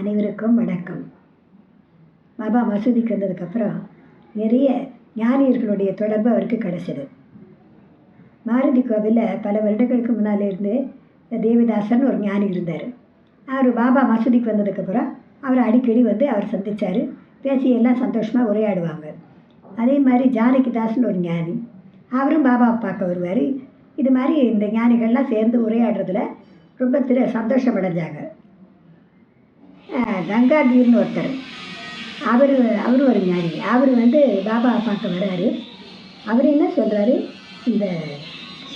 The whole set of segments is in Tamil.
அனைவருக்கும் வணக்கம். பாபா மசூதிக்கு வந்ததுக்கப்புறம் நிறைய ஞானியர்களுடைய தொடர்பு அவருக்கு கிடச்சிது. மாருதி கோவிலில் பல வருடங்களுக்கு முன்னால் இருந்து தேவிதாசன் ஒரு ஞானி இருந்தார். அவர் பாபா மசூதிக்கு வந்ததுக்கப்புறம் அவர் அடிக்கடி வந்து அவர் சந்தித்தார் பேசி எல்லாம் சந்தோஷமாக உரையாடுவாங்க. அதே மாதிரி ஜானகிதாசன் ஒரு ஞானி. அவரும் பாபா பார்க்க வருவார். இது மாதிரி இந்த ஞானிகள்லாம் சேர்ந்து உரையாடுறதுல ரொம்ப திரு சந்தோஷம் அடைஞ்சாங்க. கங்காதீர்னு ஒருத்தர். அவர் அவரும் ஒரு ஞானி. அவர் வந்து பாபா பார்க்க வர்றாரு. அவர் என்ன சொல்கிறாரு இந்த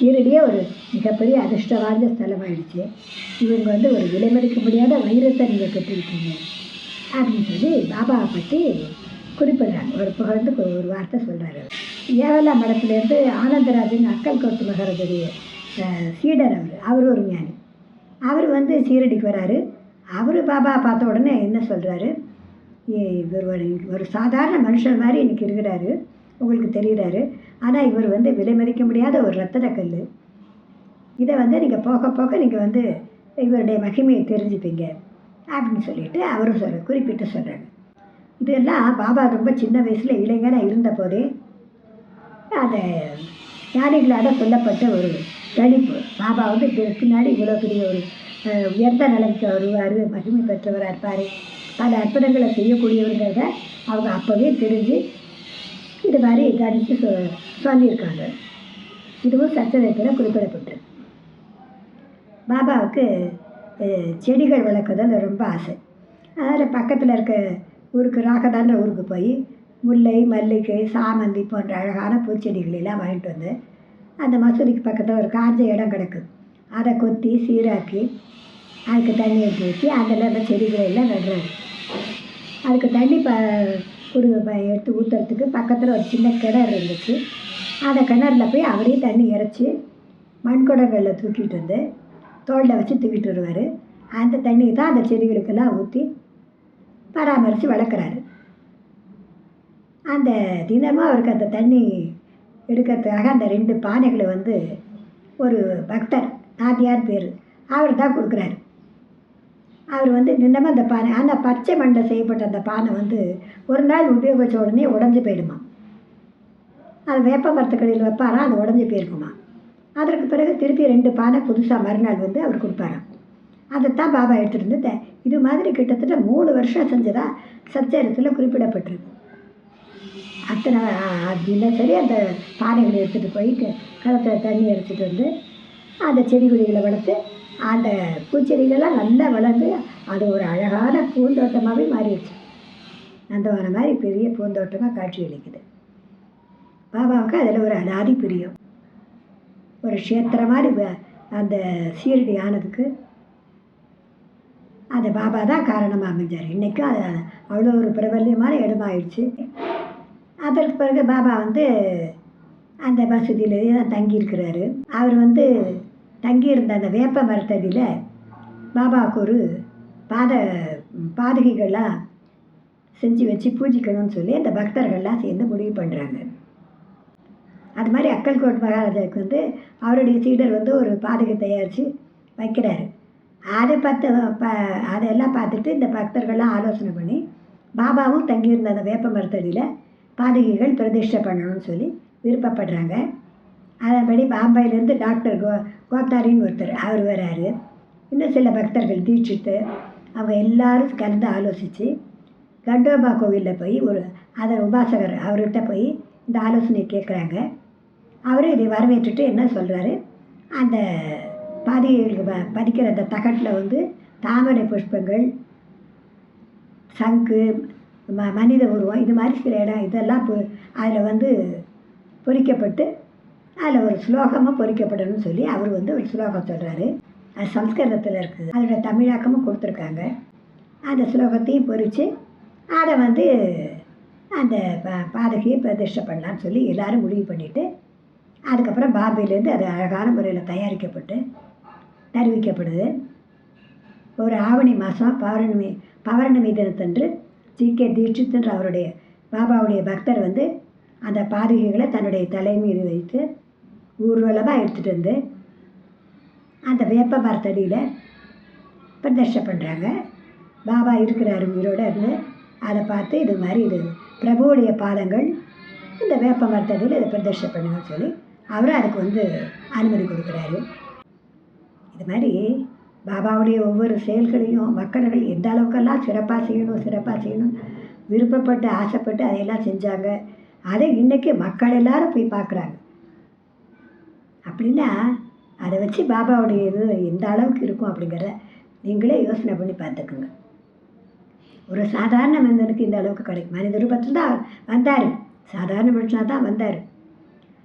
ஷீரடியே ஒரு மிகப்பெரிய அதிர்ஷ்ட வாழ்ந்த ஸ்தலமாயிடுச்சு. இவங்க வந்து ஒரு விலைமதிக்க முடியாத வைரத்தை நீங்கள் பெற்றிருக்கீங்க. அப்படின்னு சொல்லி பாபாவை பற்றி குறிப்பிடுறாங்க. ஒரு புகழ்ந்து ஒரு வார்த்தை சொல்கிறாரு ஏவலா மடத்துலேருந்து ஆனந்தராஜன் அக்கல் கோத்து அஹ், சீடர் அவர். அவர் ஒரு ஞானி. அவர் வந்து சீரடிக்கு வராரு. அவர் பாபா பார்த்த உடனே என்ன சொல்கிறாரு இவர் ஒரு ஒரு சாதாரண மனுஷன் மாதிரி இன்றைக்கி இருக்கிறாரு. உங்களுக்கு தெரிகிறாரு. ஆனால் இவர் வந்து விலை மதிக்க முடியாத ஒரு ரத்தன கல் இதை வந்து நீங்கள் போக போக நீங்கள் வந்து இவருடைய மகிமையை தெரிஞ்சுப்பீங்க அப்படின்னு சொல்லிட்டு அவரும் சொல்ற குறிப்பிட்டு சொல்கிறாங்க இதெல்லாம் பாபா ரொம்ப சின்ன வயசில் இளைஞராக இருந்தபோதே அதை ஞானிகளாக ஞானிகளால் சொல்லப்பட்ட ஒரு கணிப்பு பாபா வந்து பி- பின்னாடி இவ்வளோ பெரிய ஒரு உயர்ந்த நிலைக்கு வருவார் மகிமை பெற்றவராக இருப்பார். பல அற்புதங்களை செய்யக்கூடியவங்கிறத அவங்க அப்போவே தெரிஞ்சு இது மாதிரி கணித்து சொ சொல்லியிருக்காங்க. இதுவும் சச்சரித்தில் குறிப்பிடப்பட்டு பாபாவுக்கு செடிகள் வளர்க்குறதுல ரொம்ப ஆசை. அதில் பக்கத்தில் இருக்க ஊருக்கு ராகதான்ற ஊருக்கு போய் முல்லை மல்லிகை சாமந்தி போன்ற அழகான பூச்செடிகளெல்லாம் வாங்கிட்டு வந்து அந்த மசூதிக்கு பக்கத்தில் ஒரு காஞ்ச இடம் கிடக்குது அதை கொத்தி சீராக்கி அதுக்கு தண்ணி எடுத்து ஊற்றி அதில் அந்த செடிகளை எல்லாம் நடுறாரு அதுக்கு தண்ணி ப குடு எடுத்து ஊற்றுறதுக்கு பக்கத்தில் ஒரு சின்ன கிணறு இருந்துச்சு. அந்த கிணறுல போய் அவரே தண்ணி இறைச்சி மண்குடங்களில் தூக்கிட்டு வந்து தோளில் வச்சு தூக்கிட்டு வருவார். அந்த தண்ணியை தான் அந்த செடிகளுக்கெல்லாம் ஊற்றி பராமரித்து வளர்க்குறாரு. அந்த தினமும் அவருக்கு அந்த தண்ணி எடுக்கிறதுக்காக அந்த ரெண்டு பானைகளை வந்து ஒரு பக்தர் நாத்தியார் பேர். அவர் தான் கொடுக்குறாரு. அவர் வந்து தினமும் அந்த பானை அந்த பச்சை மண்டை செய்யப்பட்ட அந்த பானை வந்து ஒரு நாள் உபயோகித்த உடனே உடஞ்சி போயிடுமா. அது வேப்ப மரத்துக்கடையில் வைப்பாராம் அது உடஞ்சி போயிருக்குமா. அதற்கு பிறகு திருப்பி ரெண்டு பானை புதுசாக மறுநாள் வந்து அவர் கொடுப்பாராம். அதைத்தான் பாபா எடுத்துகிட்டு வந்து த- இது மாதிரி கிட்டத்தட்ட மூணு வருஷம் செஞ்சதா சச்சரித்தில் குறிப்பிடப்பட்டிருக்கு. அத்தனை தினசரி அந்த பானைகளை எடுத்துகிட்டு போயிட்டு களத்தில் தண்ணி எடுத்துகிட்டு வந்து அந்த செடி கொடிகளை வளர்த்து அந்த பூச்செடிகளெல்லாம் நல்லா வளர்ந்து அது ஒரு அழகான பூந்தோட்டமாகவே மாறிடுச்சு. அந்த மாதிரி பெரிய பூந்தோட்டமாக காட்சி அளிக்குது. பாபாவுக்கு அதில் ஒரு அனாதி பிரியம். ஒரு க்ஷேத்திர மாதிரி அந்த சீரடி ஆனதுக்கு அந்த பாபா தான் காரணமாக அமைஞ்சார். இன்றைக்கும் அது அவ்வளோ ஒரு பிரபல்யமான இடமாயிடுச்சு. அதற்கு பிறகு பாபா வந்து அந்த மசூதியிலேயே தான் தங்கியிருக்கிறாரு. அவர் வந்து தங்கியிருந்த அந்த வேப்ப மரத்தடியில் பாபாவுக்கு ஒரு பாத பாதகைகள்லாம் செஞ்சு வச்சு பூஜிக்கணும்னு சொல்லி அந்த பக்தர்கள்லாம் சேர்ந்து முடிவு பண்ணுறாங்க அது மாதிரி அக்கல்கோட் மகாராஜாவுக்கு வந்து அவருடைய சீடர் வந்து ஒரு பாதகை தயாரித்து வைக்கிறாரு. அதை பார்த்து ப அதெல்லாம் பார்த்துட்டு இந்த பக்தர்கள்லாம் ஆலோசனை பண்ணி பாபாவும் தங்கியிருந்த அந்த வேப்ப மரத்தடியில் பாதகைகள் பிரதிஷ்டை பண்ணணும்னு சொல்லி விருப்பப்படுறாங்க. அதன்படி பாம்பேலேருந்து டாக்டர் கோ கோத்தாரின்னு ஒருத்தர் அவர் வராரு. இன்னும் சில பக்தர்கள் தீட்சித்து அவங்க எல்லாரும் கலந்து ஆலோசித்து கண்டோபா கோவிலில் போய் ஒரு அதன் உபாசகர் அவர்கிட்ட போய் இந்த ஆலோசனை கேட்குறாங்க அவரும் இதை வரவேற்றுட்டு என்ன சொல்கிறாரு அந்த பாதிகளுக்கு ப பதிக்கிற அந்த தகட்டில் வந்து தாமரை புஷ்பங்கள் சங்கு ம மனித உருவம் இது மாதிரி சில இடம் இதெல்லாம் அதில் வந்து பொறிக்கப்பட்டு அதில் ஒரு ஸ்லோகமாக பொறிக்கப்படணும்னு சொல்லி அவர் வந்து ஒரு ஸ்லோகம் சொல்கிறாரு அது சம்ஸ்கிருதத்தில் இருக்குது. அதோட தமிழாக்கமும் கொடுத்துருக்காங்க. அந்த ஸ்லோகத்தையும் பொறித்து அதை வந்து அந்த பாதகையை பிரதிஷ்டை பண்ணலான்னு சொல்லி எல்லோரும் முடிவு பண்ணிவிட்டு அதுக்கப்புறம் பாம்பேலேருந்து அது அழகான முறையில் தயாரிக்கப்பட்டு தருவிக்கப்படுது. ஒரு ஆவணி மாதம் பௌர்ணமி பௌர்ணமி தினத்தன்று ஜி கே தீட்சித்ன்ற அவருடைய பாபாவுடைய பக்தர் வந்து அந்த பாதுகைகளை தன்னுடைய தலை வைத்து ஊர்வலமாக எடுத்துகிட்டு வந்து அந்த வேப்ப மரத்தடியில் பிரதர்ஷம் பண்ணுறாங்க பாபா இருக்கிறாரு உயிரோடு இருந்து. அதை பார்த்து இது மாதிரி இது பிரபுவுடைய பாதங்கள் இந்த வேப்ப மரத்தடியில் இதை பிரதர்ஷம் பண்ணுங்கன்னு சொல்லி அவரும் அதுக்கு வந்து அனுமதி கொடுக்குறாரு. இது மாதிரி பாபாவுடைய ஒவ்வொரு செயல்களையும் மக்கள்கள் எந்த அளவுக்கெல்லாம் சிறப்பாக செய்யணும் சிறப்பாக செய்யணும் விருப்பப்பட்டு ஆசைப்பட்டு அதையெல்லாம் செஞ்சாங்க. அதை இன்றைக்கி மக்கள் எல்லாரும் போய் பார்க்குறாங்க. அப்படின்னா அதை வச்சு பாபாவுடைய இது எந்த அளவுக்கு இருக்கும் அப்படிங்கிறத நீங்களே யோசனை பண்ணி பார்த்துக்குங்க. ஒரு சாதாரண மனிதனுக்கு இந்த அளவுக்கு கிடைக்கும். மனித ரூபத்தில் தான் வந்தார். சாதாரண மனுஷனாக தான் வந்தார்.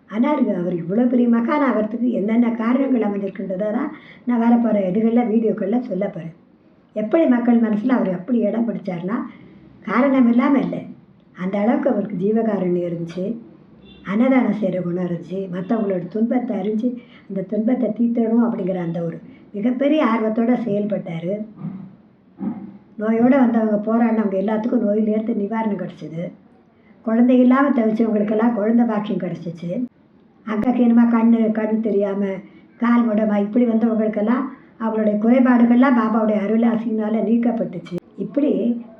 ஆனால் அவர் இவ்வளோ பெரிய மகான் ஆகிறதுக்கு என்னென்ன காரணங்கள் அமைஞ்சிருக்கின்றதை தான் நான் வரப்போகிற இதுகளில் வீடியோக்களில் சொல்ல போகிறேன் எப்படி மக்கள் மனசில் அவர் எப்படி இடம் பிடிச்சார்னா காரணம் இல்லாமல் இல்லை. அந்த அளவுக்கு அவருக்கு ஜீவகாரண்யம் இருந்துச்சு. அன்னதானம் செய்கிற குணம் இருந்துச்சு. மற்றவங்களோட துன்பத்தை அறிஞ்சு அந்த துன்பத்தை தீர்த்தணும் அப்படிங்கிற அந்த ஒரு மிகப்பெரிய ஆர்வத்தோடு செயல்பட்டார். நோயோடு வந்தவங்க போராடினவங்க எல்லாத்துக்கும் நோயிலேருந்து நிவாரணம் கிடச்சிது. குழந்தை இல்லாமல் தவிச்சவங்களுக்கெல்லாம் குழந்த பாக்கியம் கிடச்சிச்சு. கீழமாக கண் கண் தெரியாமல் கால் முடமா இப்படி வந்தவங்களுக்கெல்லாம் அவங்களுடைய குறைபாடுகள்லாம் பாபாவுடைய அருளாசினால் நீக்கப்பட்டுச்சு. இப்படி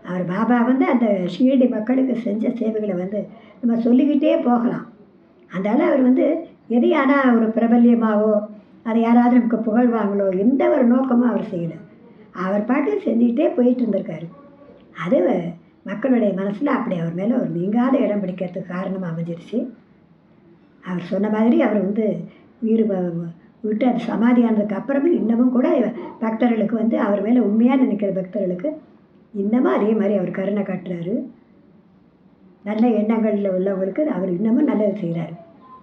அவர் பாபா வந்து அந்த ஷீரடி மக்களுக்கு செஞ்ச சேவைகளை வந்து நம்ம சொல்லிக்கிட்டே போகலாம். அதனால் அவர் வந்து எதையான ஒரு பிரபல்யமாகவோ அதை யாராவது நமக்கு புகழ்வாங்களோ எந்த ஒரு நோக்கமும் அவர் செய்யலை. அவர் பாட்டு செஞ்சுக்கிட்டே போயிட்டு இருந்திருக்காரு. அது மக்களுடைய மனசில் அப்படி அவர் மேலே ஒரு நீங்காத இடம் பிடிக்கிறதுக்கு காரணமாக அமைஞ்சிருச்சு. அவர் சொன்ன மாதிரி அவர் வந்து உயிர் விட்டு அது சமாதி ஆனதுக்கு அப்புறமும் இன்னமும் கூட பக்தர்களுக்கு வந்து அவர் மேலே உண்மையாக நினைக்கிற பக்தர்களுக்கு இன்னமும் அதே மாதிரி அவர் கருணை காட்டுறாரு. நல்ல எண்ணங்களில் உள்ளவங்களுக்கு அவர் இன்னமும் நல்லது செய்கிறாரு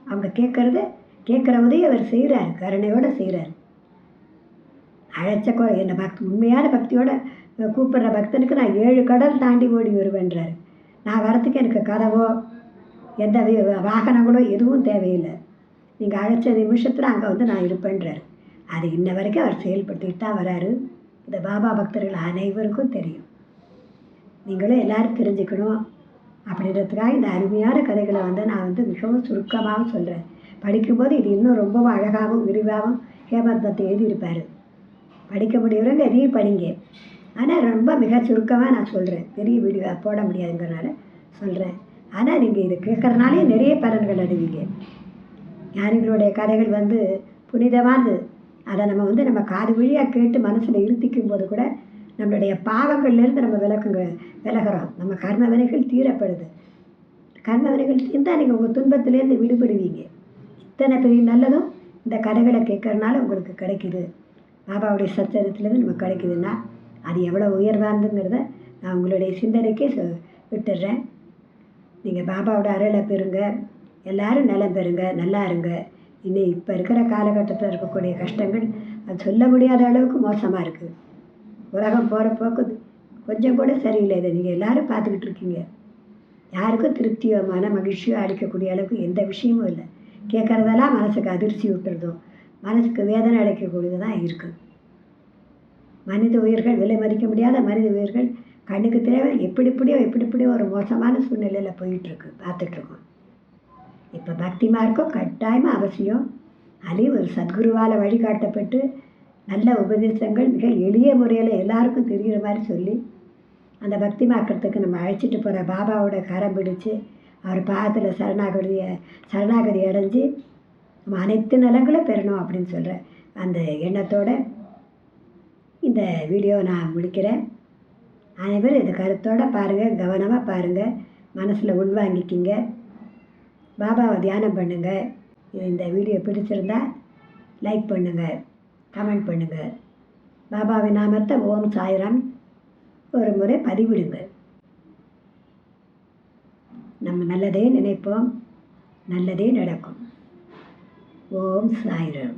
அவங்க கேட்குறத கேட்குறவதையும் அவர் செய்கிறாரு கருணையோடு செய்கிறாரு அழைச்ச கோ என்னை பக்தி உண்மையான பக்தியோட கூப்பிடுற பக்தனுக்கு நான் ஏழு கடல் தாண்டி ஓடி வருவேன்றாரு. நான் வரத்துக்கு எனக்கு கதவோ எந்த வாகனங்களோ எதுவும் தேவையில்லை. நீங்கள் அழைச்ச நிமிஷத்தில் அங்கே வந்து நான் இருப்பேன்றாரு. அது இன்ன வரைக்கும் அவர் செயல்படுத்திட்டு தான் வராரு. இந்த பாபா பக்தர்கள் அனைவருக்கும் தெரியும். நீங்களும் எல்லாரும் தெரிஞ்சுக்கணும். அப்படின்றதுக்காக இந்த அருமையான கதைகளை வந்து நான் வந்து மிகவும் சுருக்கமாகவும் சொல்கிறேன் படிக்கும்போது இது இன்னும் ரொம்பவும் அழகாகவும் விரிவாகவும் ஹேமந்த் பத்து எழுதியிருப்பார். படிக்க முடியவங்க எதையும் படிங்க. ஆனால் ரொம்ப மிக சுருக்கமாக நான் சொல்கிறேன் பெரிய வீடியோ போட முடியாதுங்கிறனால சொல்கிறேன் ஆனால் நீங்கள் இது கேட்குறனாலே நிறைய பலன்கள் அடைவீங்க. ஞானிகளுடைய கதைகள் வந்து புனிதமானது. அதை நம்ம வந்து நம்ம காது வழியாக கேட்டு மனசில் இருத்திக்கும் போது கூட நம்மளுடைய பாவங்கள்லேருந்து நம்ம விலக்குங்க விலகிறோம். நம்ம கர்ம வினைகள் தீரப்படுது. கர்ம வினைகள் தீர்ந்தால் நீங்கள் உங்கள் துன்பத்திலேருந்து விடுபடுவீங்க. இத்தனை பெரிய நல்லதும் இந்த கதைகளை கேட்கறனால உங்களுக்கு கிடைக்குது. பாபாவுடைய சச்சரித்திலேருந்து நமக்கு கிடைக்குதுன்னா அது எவ்வளோ உயர்வார்ந்துங்கிறத நான் உங்களுடைய சிந்தனைக்கே சொ விட்டுடுறேன். நீங்கள் பாபாவோட அருளை பெறுங்க. எல்லாரும் நலம் பெறுங்க. நல்லா இருங்க. இன்னும் இப்போ இருக்கிற காலகட்டத்தில் இருக்கக்கூடிய கஷ்டங்கள் அது சொல்ல முடியாத அளவுக்கு மோசமாக இருக்குது உலகம் போகிற போக்கு கொஞ்சம் கூட சரியில்லை இதை. நீங்கள் எல்லாரும் பார்த்துக்கிட்டு இருக்கீங்க. யாருக்கும் திருப்தியோ மன மகிழ்ச்சியோ அளிக்கக்கூடிய அளவுக்கு எந்த விஷயமும் இல்லை. கேட்குறதெல்லாம் மனசுக்கு அதிர்ச்சி விட்டுறதும் மனசுக்கு வேதனை அடைக்கக்கூடியது தான் இருக்குது மனித உயிர்கள் விலை மதிக்க முடியாத மனித உயிர்கள் கண்ணுக்கு தேவை எப்படி இப்படியோ எப்படி இப்படியோ ஒரு மோசமான சூழ்நிலையில் போயிட்டுருக்கு பார்த்துட்ருக்கோம் இப்போ பக்தி மார்க்கம் கட்டாயமாக அவசியம். அதுலேயும் ஒரு சத்குருவால் வழிகாட்டப்பட்டு நல்ல உபதேசங்கள் மிக எளிய முறையில் எல்லாருக்கும் தெரிகிற மாதிரி சொல்லி அந்த பக்தி மாக்கிறதுக்கு நம்ம அழைச்சிட்டு போகிற பாபாவோட கரம் பிடிச்சு அவர் பாகத்தில் சரணாகதியை சரணாகதி அடைஞ்சு நம்ம அனைத்து நலங்களும் பெறணும் அப்படின்னு சொல்கிற அந்த எண்ணத்தோட இந்த வீடியோவை நான் முடிக்கிறேன். அனைவரும் இந்த கருத்தோடு பாருங்கள் கவனமாக பாருங்கள் மனசில் உள்வாங்கிக்கிங்க. பாபாவை தியானம் பண்ணுங்கள் இந்த வீடியோ பிடிச்சிருந்தா லைக் பண்ணுங்கள் கமெண்ட் பண்ணுங்கள் பாபாவின் நாமத்தை ஓம் சாய்ராம் ஒரு முறை பதிவிடுங்க. நம்ம நல்லதே நினைப்போம். நல்லதே நடக்கும். ஓம் சாய்ராம்.